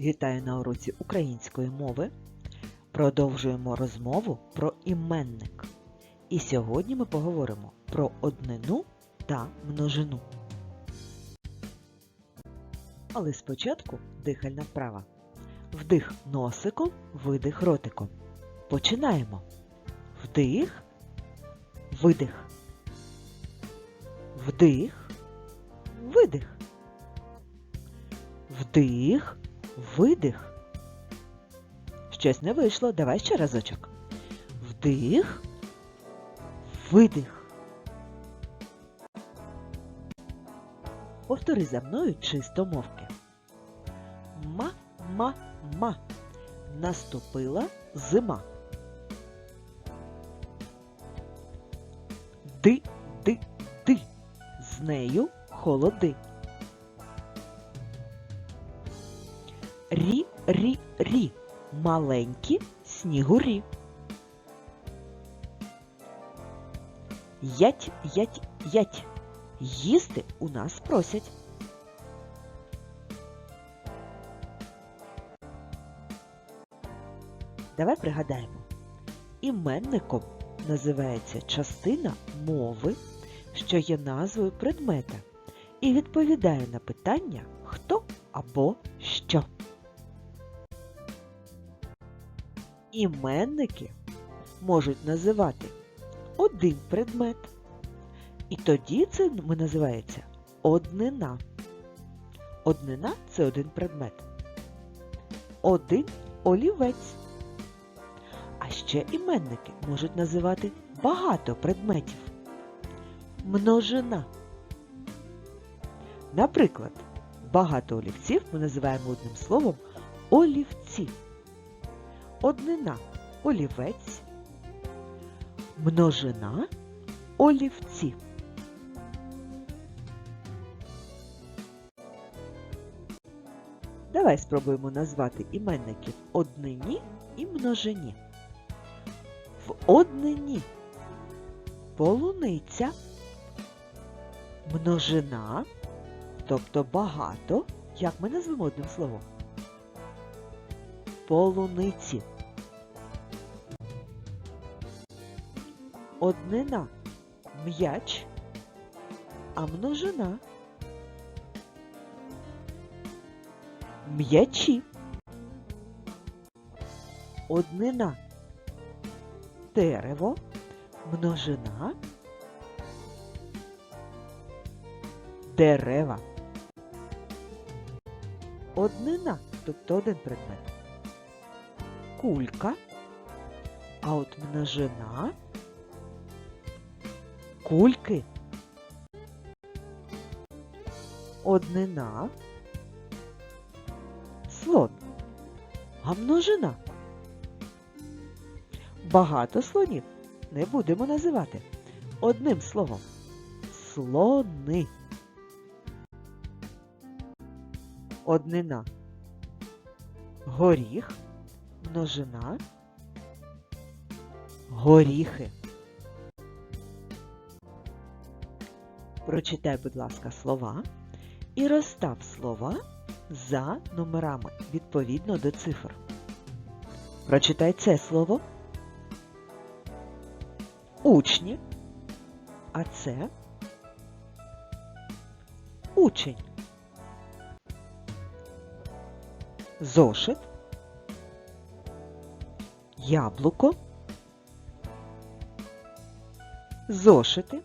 Вітаю на уроці української мови. Продовжуємо розмову про іменник. І сьогодні ми поговоримо про однину та множину. Але спочатку дихальна вправа. Вдих носиком, видих ротиком. Починаємо. Вдих, видих. Вдих, видих. Вдих, видих. Щось не вийшло. Давай ще разочок. Вдих, видих. Повтори за мною чисто мовки. Ма-ма-ма. Наступила зима. Ди-ди-ди. З нею холоди. Рі-рі-рі. Маленькі снігурі. Ять, ять, ять. Їсти у нас просять. Давай пригадаємо. Іменником називається частина мови, що є назвою предмета, і відповідає на питання хто або Іменники можуть називати один предмет. І тоді це називається однина. Однина це один предмет. Один олівець. А ще іменники можуть називати багато предметів. Множина. Наприклад, багато олівців ми називаємо одним словом олівці. Однина олівець, множина олівці. Давай спробуємо назвати іменники в однині і множині. В однині полуниця, множина, тобто багато, як ми назвемо одним словом? Полуниці. Однина м'яч, а множина м'ячі. Однина дерево, множина дерева. Однина, тобто один предмет. Кулька, а от множина кульки. Однина слон, а множина. Багато слонів не будемо називати. Одним словом слони. Однина. Горіх, множина. Горіхи. Прочитай, будь ласка, слова і розстав слова за номерами відповідно до цифр. Прочитай це слово. Учні. А це учень. Зошит. Яблуко. Зошити.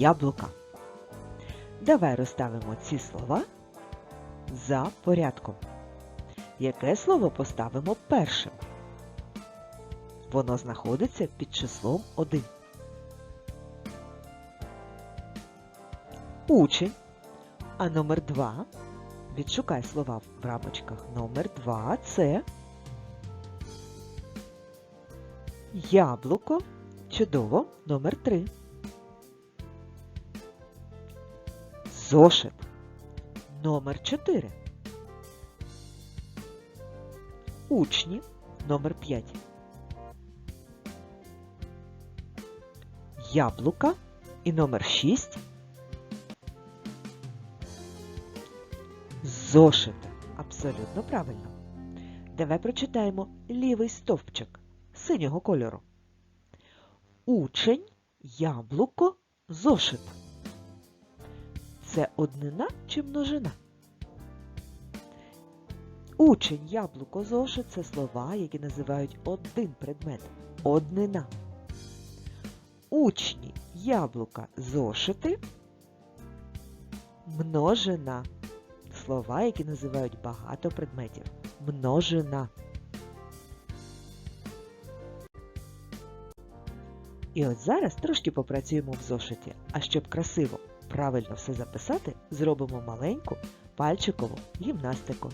Яблука. Давай розставимо ці слова за порядком. Яке слово поставимо першим? Воно знаходиться під числом 1. Учень. А номер 2. Відшукай слова в рамочках. Номер 2 це яблуко. Чудово. Номер 3. Зошит. Номер 4. Учні. Номер 5. Яблука. І номер 6. Зошита. Абсолютно правильно. Давай прочитаємо лівий стовпчик синього кольору. Учень, яблуко, зошит. Це однина чи множина? Учень, яблуко, зошит це слова, які називають один предмет. Однина. Учні, яблука, зошити. Множина. Слова, які називають багато предметів. Множина. І от зараз трошки попрацюємо в зошиті. А щоб красиво, правильно все записати, зробимо маленьку пальчикову гімнастику.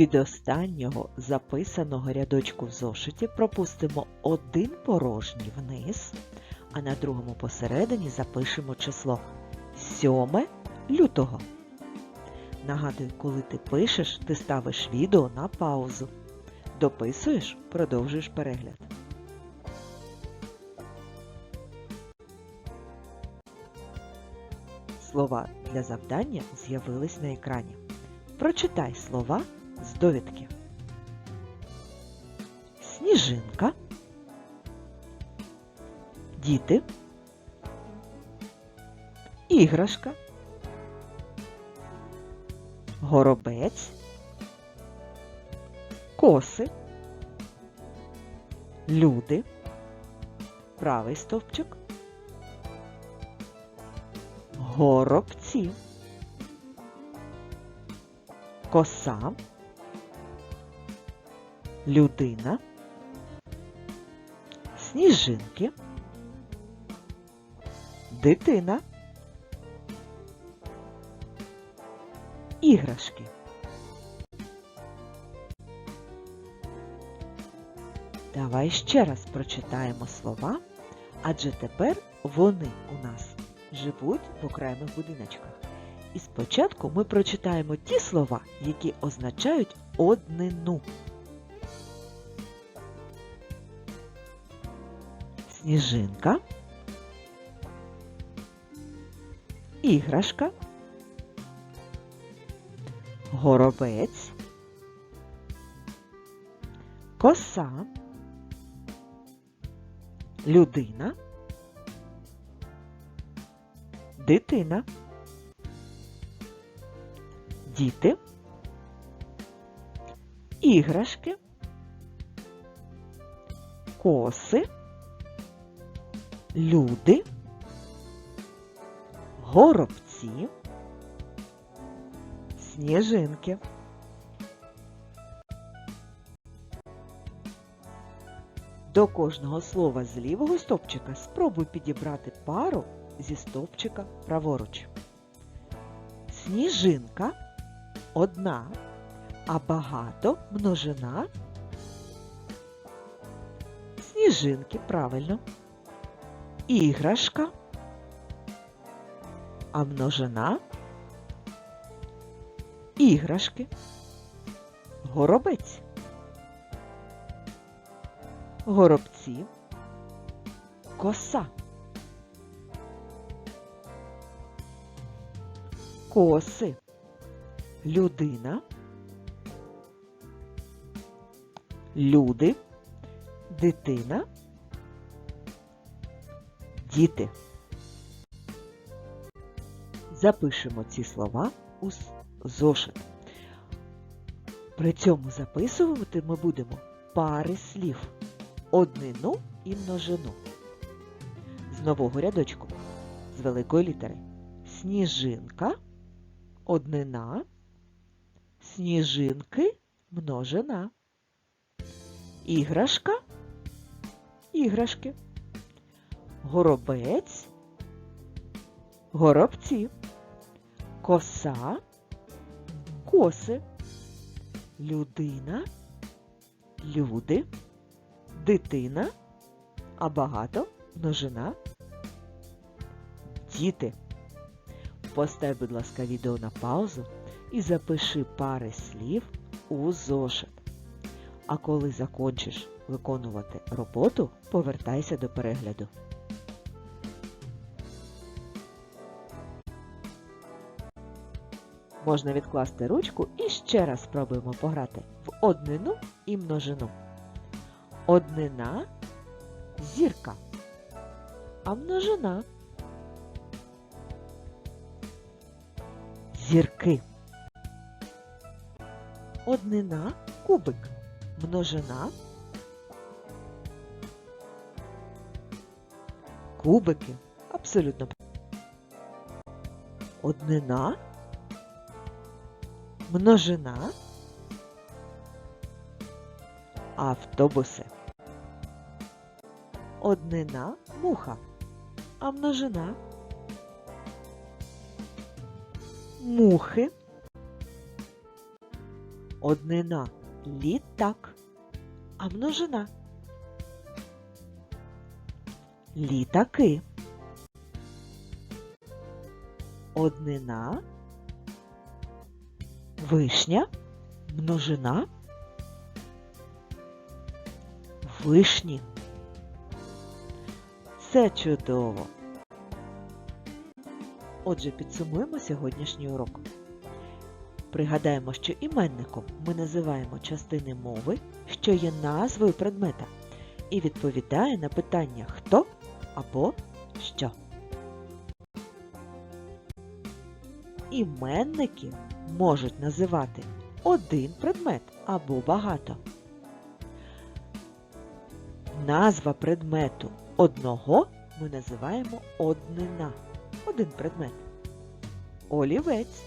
Від останнього записаного рядочку в зошиті пропустимо один порожній вниз, а на другому посередині запишемо число 7 лютого. Нагадую, коли ти пишеш, ти ставиш відео на паузу. Дописуєш, продовжуєш перегляд. Слова для завдання з'явились на екрані. Прочитай слова з довідки. Сніжинка. Діти. Іграшка. Горобець. Коси. Люди. Правий стовпчик. Горобці. Коса людина, сніжинки, дитина, іграшки. Давай ще раз прочитаємо слова, адже тепер вони у нас живуть в окремих будиночках. І спочатку ми прочитаємо ті слова, які означають однину. Сніжинка, іграшка, горобець, коса, людина, дитина, діти, іграшки, коси люди, горобці, сніжинки. До кожного слова з лівого стовпчика спробуй підібрати пару зі стовпчика праворуч. Сніжинка одна, а багато множина. Сніжинки правильно іграшка, а множина іграшки, горобець, горобці, коса, коси, людина, люди, дитина. Діти. Запишемо ці слова у зошит. При цьому записувати ми будемо пари слів, однину і множину. З нового рядочку, з великої літери. Сніжинка, однина, сніжинки, множина. Іграшка, іграшки. Горобець, горобці. Коса, коси. Людина, люди, дитина, а багато множина. Діти. Постав, будь ласка, відео на паузу і запиши пари слів у зошит. А коли закончиш виконувати роботу, повертайся до перегляду. Можна відкласти ручку і ще раз спробуємо пограти в однину і множину. Однина зірка, а множина зірки. Однина кубик, множина кубики. Абсолютно. Однина множина автобуси. Однина муха, а множина мухи. Однина літак, а множина літаки. Однина Вишня, множина, вишні. Це чудово. Отже, підсумуємо сьогоднішній урок. Пригадаємо, що іменником ми називаємо частини мови, що є назвою предмета, і відповідає на питання хто або що. Іменники можуть називати один предмет або багато. Назва предмету одного ми називаємо однина. Один предмет. Олівець.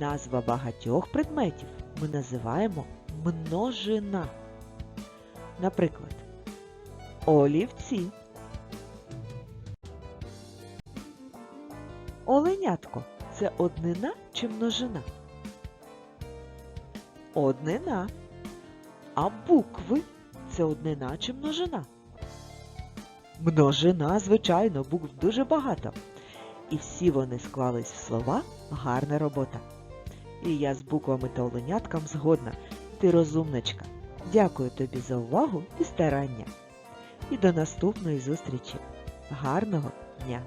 Назва багатьох предметів ми називаємо множина. Наприклад, олівці. Оленятко це однина чи множина? Однина. А букви це однина чи множина? Множина, звичайно, букв дуже багато. І всі вони склались в слова гарна робота. І я з буквами та оленяткам згодна. Ти розумничка. Дякую тобі за увагу і старання. І до наступної зустрічі. Гарного дня!